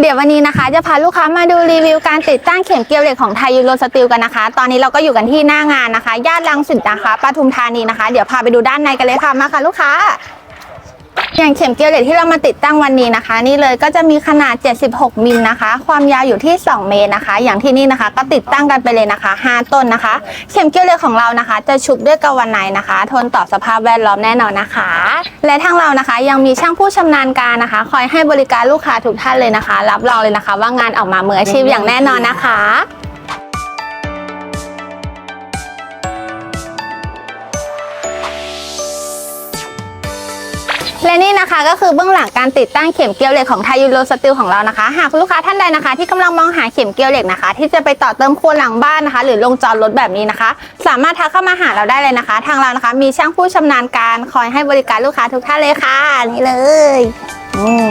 เดี๋ยววันนี้นะคะ จะพาลูกค้ามาดูรีวิวการติดตั้งเข็มเกลียวเหล็กของไทยยูโรสตีลกันนะคะ ตอนนี้เราก็อยู่กันที่หน้างานนะคะ ย่านลังสิตนะคะปทุมธานีนะคะ เดี๋ยวพาไปดูด้านในกันเลยค่ะ มาค่ะลูกค้า อย่างเข็มเกลียวเหล็กที่เรามาติดตั้งวันนี้นะคะ นี่เลยก็จะมีขนาด 76 มิลนะคะ ความยาวอยู่ที่ 2 เมตรนะคะ อย่างที่นี่นะคะ ก็ติดตั้งกันไปเลยนะคะ 5 ต้นนะคะ เข็มเกลียวเหล็กของเรานะคะ จะชุบด้วยกาวไนท์นะคะ ทนต่อสภาพแวดล้อมแน่นอนนะคะ และทางเรานะคะยังมีช่างผู้ชำนาญการนะคะ คอยให้บริการลูกค้าทุกท่านเลยนะคะ รับรองเลยนะคะ ว่างานออกมาเหมืออาชีพอย่างแน่นอนนะคะ และนี่นะคะก็คือเบื้องหลังการติดตั้งเข็มเกลียวเหล็กของไทยยูโรสติลของเรานะคะ หากลูกค้าท่านใดนะคะ ที่กำลังมองหาเข็มเกลียวเหล็กนะคะ ที่จะไปต่อเติมครัวหลังบ้านนะคะ หรือลงจอดรถแบบนี้นะคะ สามารถทักเข้ามาหาเราได้เลยนะคะ ทางเรานะคะ มีช่างผู้ชำนาญการคอยให้บริการลูกค้าทุกท่านเลยค่ะนี่เลยอืม